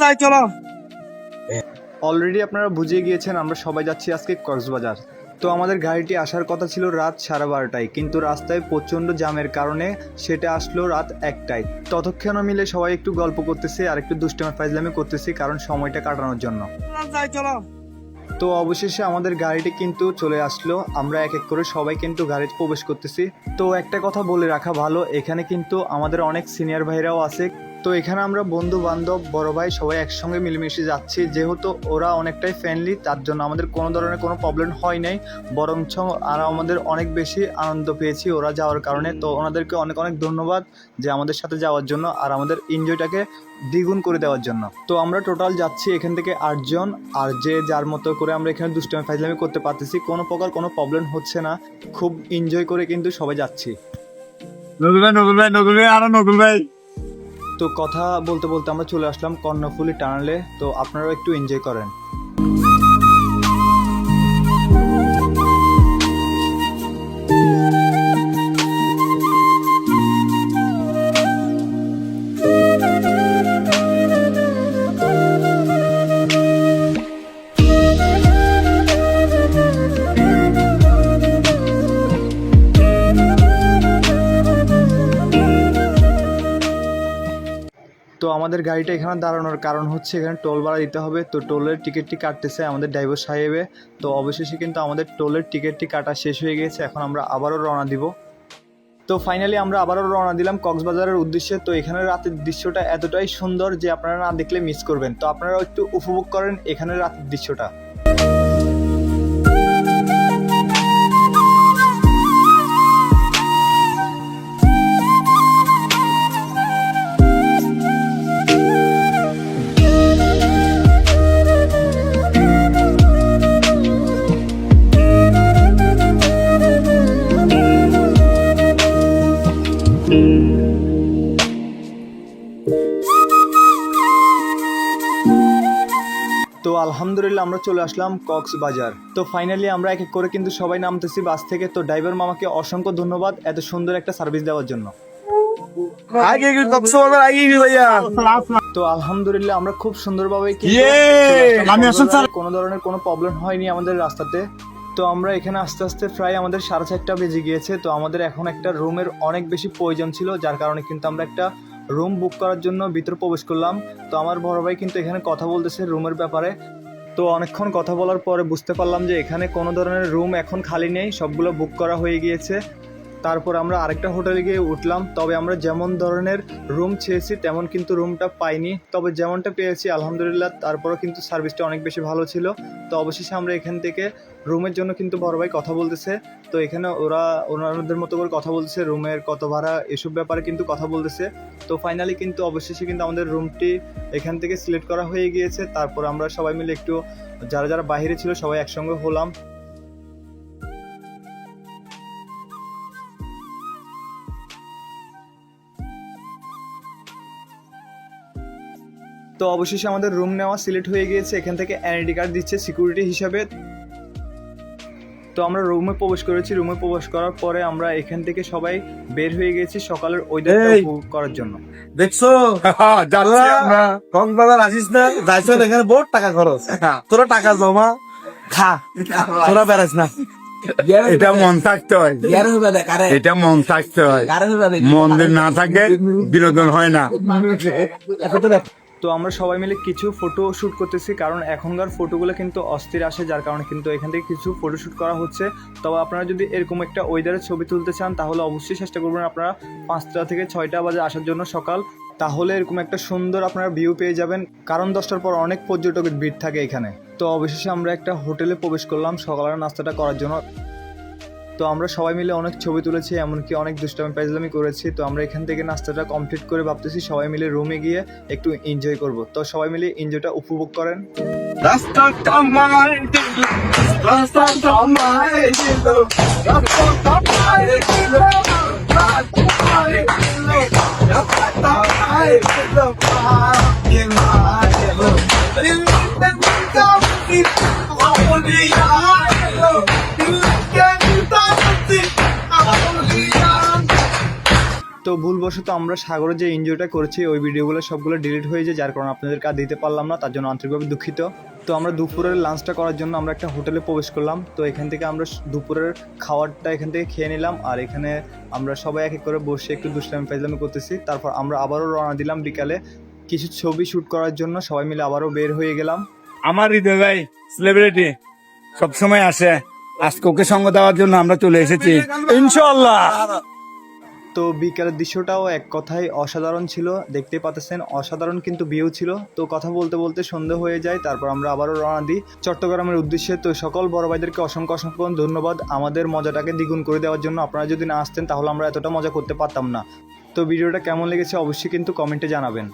যাই চলো অলরেডি আপনারা বুঝে গিয়েছেন আমরা সবাই যাচ্ছি আজকে কক্সবাজার। তো আমাদের গাড়িটি আসার কথা ছিল রাত সাড়ে বারোটায় কিন্তু রাস্তায় প্রচণ্ড জ্যামের কারণে সেটা আসলো রাত একটায়। ততক্ষণও মিলে সবাই একটু গল্প করতেছে আর একটু দুষ্টামি ফাইজলামি করতেছি কারণ সময়টা কাটানোর জন্য। চলো তো অবশেষে আমাদের গাড়িটি কিন্তু চলে আসলো আমরা এক এক করে সবাই কিন্তু গাড়িতে প্রবেশ করতেছি। তো একটা কথা বলে রাখা ভালো এখানে কিন্তু আমাদের অনেক সিনিয়র ভাইরাও আছে তো এখানে আমরা বন্ধু বান্ধব, বড় ভাই সবাই একসঙ্গে মিলেমিশে যাচ্ছি। যেহেতু ওরা অনেকটাই ফ্রেন্ডলি তার জন্য আমাদের কোনো ধরনের কোনো প্রবলেম হয় নাই। বরঞ্চ আর আমাদের অনেক বেশি আনন্দ পেয়েছি ওরা যাওয়ার কারণে। তো ওনাদেরকে অনেক অনেক ধন্যবাদ যে আমাদের সাথে যাওয়ার জন্য আর আমাদের এনজয়টাকে দ্বিগুণ করে দেওয়ার জন্য। তো আমরা টোটাল যাচ্ছি এখান থেকে আটজন। আর যে যার মতো করে আমরা এখানে দুষ্টামি ফাইজলামি করতে পারতেছি, কোনো প্রকার কোনো প্রবলেম হচ্ছে না। খুব এনজয় করে কিন্তু সবাই যাচ্ছি। নকুল ভাই নকুল ভাই নকুল ভাই, আরও নকুল ভাই। তো কথা বলতে বলতে আমরা চলে আসলাম কর্ণফুলি টানেলে। তো আপনারাও একটু এনজয় করেন। তো আমাদের গাড়িটা এখানে দাঁড়ানোর কারণ হচ্ছে এখানে টোল ভাড়া দিতে হবে। তো টোলের টিকিটটি কাটতেছে আমাদের ড্রাইভার সাহেবে। তো অবশেষে কিন্তু আমাদের টোলের টিকিটটি কাটা শেষ হয়ে গেছে এখন আমরা আবারও রওনা দিব। তো ফাইনালি আমরা আবারও রওনা দিলাম কক্সবাজারের উদ্দেশ্যে। তো এখানে রাতের দৃশ্যটা এতটাই সুন্দর যে আপনারা না দেখলে মিস করবেন। তো আপনারাও একটু উপভোগ করেন এখানে রাতের দৃশ্যটা। আলহামদুলিল্লাহ আমরা চলে আসলাম কক্সবাজার। তো ফাইনালি আমরা এক এক করে কিন্তু সবাই নামতেছি বাস থেকে। তো ড্রাইভার মামাকে অসংখ্য ধন্যবাদ এত সুন্দর একটা সার্ভিস দেওয়ার জন্য। তো আলহামদুলিল্লাহ আমরা খুব সুন্দরভাবে। কোনো ধরনের কোনো প্রবলেম হয়নি আমাদের রাস্তাতে। তো আমরা এখানে আস্তে আস্তে প্রায় আমাদের সাড়ে চারটা বেজে গিয়েছে। তো আমাদের এখন একটা রুমের অনেক বেশি প্রয়োজন ছিল যার কারণে কিন্তু আমরা একটা রুম বুক করার জন্য ভিতরে প্রবেশ করলাম। তো আমার বড় ভাই কিন্তু এখানে কথা বলতেছে রুমের ব্যাপারে। তো অনেকক্ষণ কথা বলার পরে বুঝতে পারলাম যে এখানে কোনো ধরনের রুম এখন খালি নেই। সবগুলো বুক করা হয়ে গিয়েছে। তারপর আমরা আরেকটা হোটেলে গিয়ে উঠলাম। তবে আমরা যেমন ধরনের রুম চেয়েছি, তেমন কিন্তু রুমটা পাইনি। তবে যেমনটা পেয়েছি, আলহামদুলিল্লাহ, তারপরও কিন্তু সার্ভিসটা অনেক বেশি ভালো ছিল। তো অবশেষে আমরা এখান থেকে রুমের জন্য কিন্তু বড় ভাই কথা বলতেছে। তো এখানে ওরা, ওনাদের মতো করে কথা বলতেছে রুমের কত ভাড়া, এসব ব্যাপারে কিন্তু কথা বলতেছে। তো ফাইনালি কিন্তু অবশেষে কিন্তু আমাদের রুমটি এখান থেকে সিলেক্ট করা হয়ে গিয়েছে। তারপর আমরা সবাই মিলে একটু, যারা যারা বাইরে ছিল সবাই একসঙ্গে হলাম। তো অবশেষে আমাদের রুম নেওয়া সিলেক্ট হয়ে গিয়েছে এখান থেকে এনআইডি কার্ড দিচ্ছে সিকিউরিটি হিসাবে। তো আমরা রুমে প্রবেশ করেছি রুমে প্রবেশ করার পরে আমরা এখান থেকে সবাই বের হয়ে গেছি সকালের ওয়েদারটা উপভোগ করার জন্য। দেখছ? তোরা কক্সবাজার আসিস না যাইছো এখানে বহুত টাকা খরচ। তোরা টাকা জমা খা। তোরা বেড়াস না। এটা মন থাকতে হয়। এটা মন থাকতে হয়। মন না থাকে বিনোদন হয় না। তো আমরা সবাই মিলে কিছু ফটো শ্যুট করতেছি, কারণ এখনকার ফটোগুলো কিন্তু অস্থির আসে, যার কারণে কিন্তু এখান থেকে কিছু ফটো শ্যুট করা হচ্ছে। তবে আপনারা যদি এরকম একটা ওয়েদারের ছবি তুলতে চান, তাহলে অবশ্যই চেষ্টা করবেন আপনারা পাঁচটা থেকে ছয়টা বাজে আসার জন্য সকাল। তাহলে এরকম একটা সুন্দর আপনারা ভিউ পেয়ে যাবেন, কারণ দশটার পর অনেক পর্যটকের ভিড় থাকে এখানে। তো অবশেষে আমরা একটা হোটেলে প্রবেশ করলাম সকালের নাস্তাটা করার জন্য। তো আমরা সবাই মিলে অনেক ছবি তুলেছি, এমনকি অনেক দুষ্টামি পাইজলামি করেছি। তো আমরা এখান থেকে নাস্তাটা কমপ্লিট করে ভাবতেছি সবাই মিলে রুমে গিয়ে একটু এনজয় করব। তো সবাই মিলে এনজয়টা উপভোগ করেন। রাস্তাটা তো ভুলবশত আমরা সাগরে যে এনজয়টা করেছি ওই ভিডিওগুলো সবগুলো ডিলিট হয়ে যায় যার কারণে আপনাদেরকে আর দিতে পারলাম না তার জন্য আন্তরিকভাবে দুঃখিত। তো আমরা দুপুরের লাঞ্চটা করার জন্য আমরা একটা হোটেলে প্রবেশ করলাম। তো এখান থেকে আমরা দুপুরের খাবারটা এখান থেকে খেয়ে নিলাম আর এখানে আমরা সবাই এক এক করে বসে একটু দুষ্টামি ফাইজলামি করতেছি। তারপর আমরা আবারও রওনা দিলাম বিকালে। কিছু ছবি শ্যুট করার জন্য সবাই মিলে আবারও বের হয়ে গেলাম। আমার হৃদয় ভাই সেলিব্রিটি সবসময় আসে। আজকে ওকে সঙ্গ দেওয়ার জন্য আমরা চলে এসেছি। ইনশাল্লাহ তো বিকেলের দৃশ্যটাও এক কথায় অসাধারণ ছিল। দেখতে পাচ্ছেন, অসাধারণ কিন্তু ভিউ ছিল। তো কথা বলতে বলতে সন্ধে হয়ে যায়, তারপর আমরা আবারও রওনা দিই। চট্টগ্রামের উদ্দেশ্যে তো সকল বড় ভাইদেরকে অসংখ্য অসংখ্য ধন্যবাদ। আমাদের মজাটাকে দ্বিগুণ করে দেওয়ার জন্য আপনারা যদি না আসতেন, তাহলে আমরা এতটা মজা করতে পারতাম না। তো ভিডিওটা কেমন লেগেছে অবশ্যই কিন্তু কমেন্টে জানাবেন।